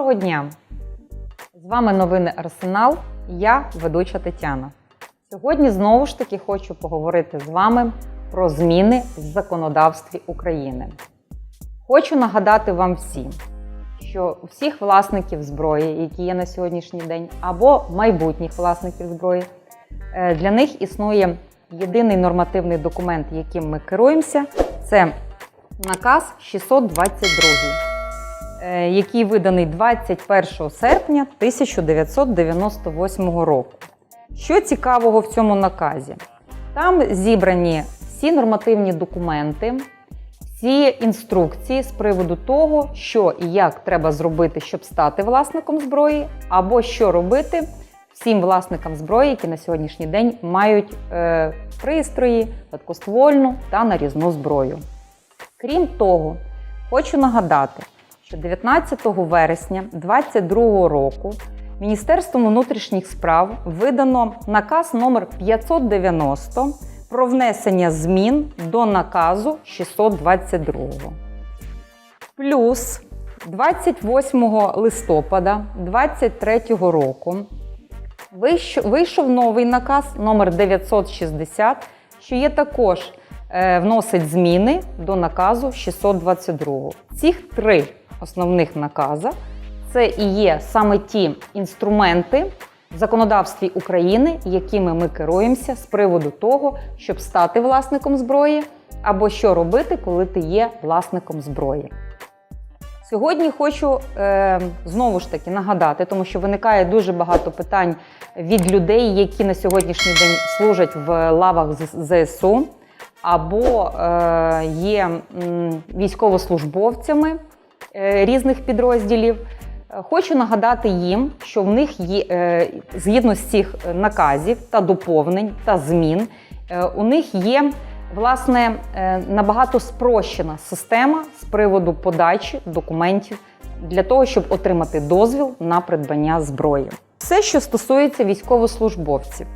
Доброго дня! З вами новини Арсенал. Я ведуча Тетяна. Сьогодні знову ж таки хочу поговорити з вами про зміни в законодавстві України. Хочу нагадати вам всім, що у всіх власників зброї, які є на сьогоднішній день, або майбутніх власників зброї, е, для них існує єдиний нормативний документ, яким ми керуємося, це наказ 622 е, який виданий 21 серпня 1998 року. Що цікавого в цьому наказі? Там зібрані всі нормативні документи, всі інструкції з приводу того, що і як треба зробити, щоб стати власником зброї, або що робити всім власникам зброї, які на сьогоднішній день мають е, пристрої, гладкоствольну та нарізну зброю. Крім того, хочу нагадати, 19 вересня 2022 року Міністерством внутрішніх справ видано наказ номер 590 про внесення змін до наказу 622. Плюс 28 листопада 2023 року вийшов новий наказ номер 960, що є також е, вносить зміни до наказу 622. Цих три основних наказа це і є саме ті інструменти в законодавстві України, якими ми керуємося з приводу того, щоб стати власником зброї, або що робити, коли ти є власником зброї. Сьогодні хочу е, знову ж таки нагадати, тому що виникає дуже багато питань від людей, які на сьогоднішній день служать в лавах ЗСУ або е, є військовослужбовцями різних підрозділів. Е, Хочу нагадати їм, що в них є е, згідно з цих наказів та доповнень та змін, е, у них є власне е, набагато спрощена система з приводу подачі документів для того, щоб отримати дозвіл на придбання зброї. Все, що стосується військовослужбовців,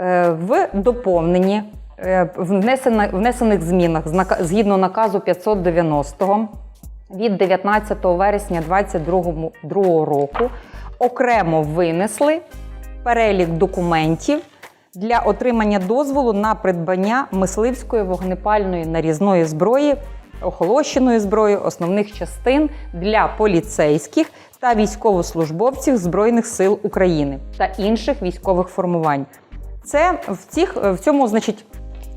Е, в доповненні е, внесена- внесених змінах згідно наказу 590 від 19 вересня 2022 року окремо винесли перелік документів для отримання дозволу на придбання мисливської вогнепальної нарізної зброї, охолощеної зброї, основних частин для поліцейських та військовослужбовців Збройних сил України та інших військових формувань. Це в, цих, в цьому, значить,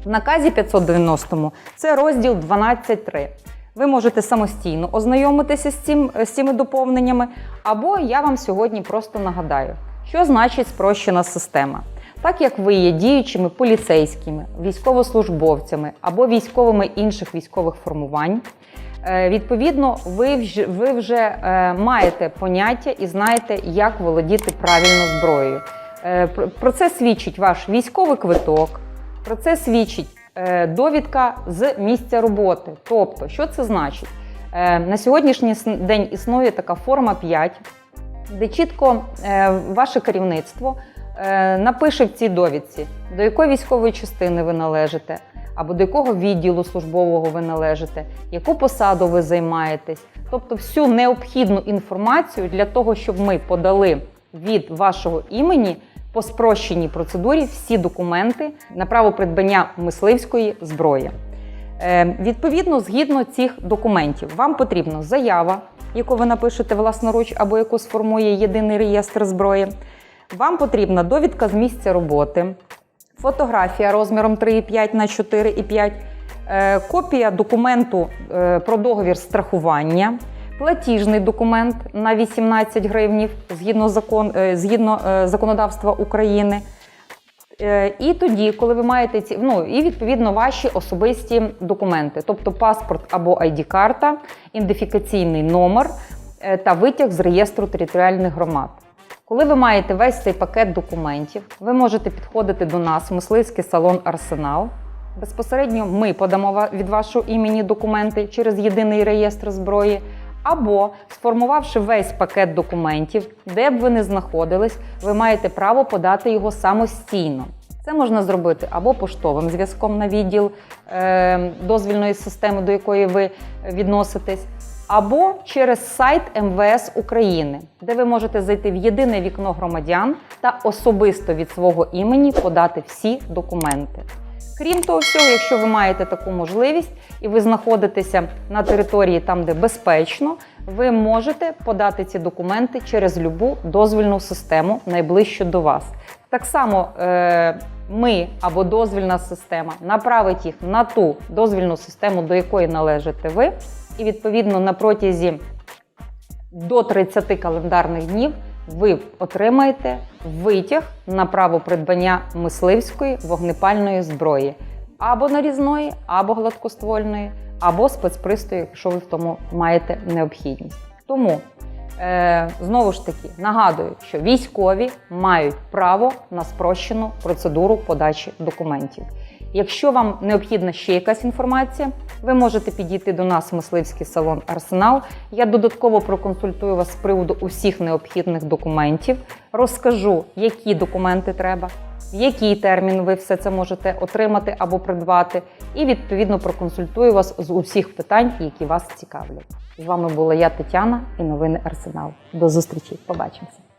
в наказі 590 це розділ 12.3. Ви можете самостійно ознайомитися з, цим, з цими доповненнями, або я вам сьогодні просто нагадаю, що значить спрощена система. Так як ви є діючими поліцейськими, військовослужбовцями або військовими інших військових формувань, е, відповідно, ви вже, ви вже е, маєте поняття і знаєте, як володіти правильно зброєю. Е, про- це свідчить ваш військовий квиток, про це свідчить довідка з місця роботи. Тобто, що це значить? Е, На сьогоднішній день існує така форма 5, де чітко е, ваше керівництво е, напише в цій довідці, до якої військової частини ви належите, або до якого відділу службового ви належите, яку посаду ви займаєтесь. Тобто всю необхідну інформацію для того, щоб ми подали від вашого імені по спрощеній процедурі всі документи на право придбання мисливської зброї. Е, Відповідно, згідно цих документів, вам потрібна заява, яку ви напишете власноруч або яку сформує єдиний реєстр зброї. Вам потрібна довідка з місця роботи, фотографія розміром 3,5 на 4,5, е, копія документу е, про договір страхування, платіжний документ на 18 гривнів згідно, закон, е, згідно е, законодавства України. Е, І тоді, коли ви маєте ці, ну і відповідно ваші особисті документи, тобто паспорт або ID-карта, ідентифікаційний номер та витяг з реєстру територіальних громад. Коли ви маєте весь цей пакет документів, ви можете підходити до нас мисливський салон Арсенал. Безпосередньо ми подамо від вашого імені документи через єдиний реєстр зброї, або сформувавши весь пакет документів, де б ви не знаходились, ви маєте право подати його самостійно. Це можна зробити або поштовим зв'язком на відділ е, дозвільної системи, до якої ви відноситесь, або через сайт МВС України, де ви можете зайти в єдине вікно громадян та особисто від свого імені подати всі документи. Крім того всього, якщо ви маєте таку можливість і ви знаходитеся на території там, де безпечно, ви можете подати ці документи через любу дозвільну систему найближчу до вас. Так само е, ми або дозвільна система направить їх на ту дозвільну систему, до якої належите ви, і відповідно на протязі до 30 календарних днів ви отримаєте витяг на право придбання мисливської вогнепальної зброї або нарізної, або гладкоствольної, або спецпристрою, якщо ви в тому маєте необхідність. Тому е, знову ж таки нагадую, що військові мають право на спрощену процедуру подачі документів. Якщо вам необхідна ще якась інформація, ви можете підійти до нас в мисливський салон Арсенал. Я додатково проконсультую вас з приводу усіх необхідних документів, розкажу, які документи треба, в який термін ви все це можете отримати або придбати, і відповідно проконсультую вас з усіх питань, які вас цікавлять. З вами була я, Тетяна, і новини Арсенал. До зустрічі, побачимося.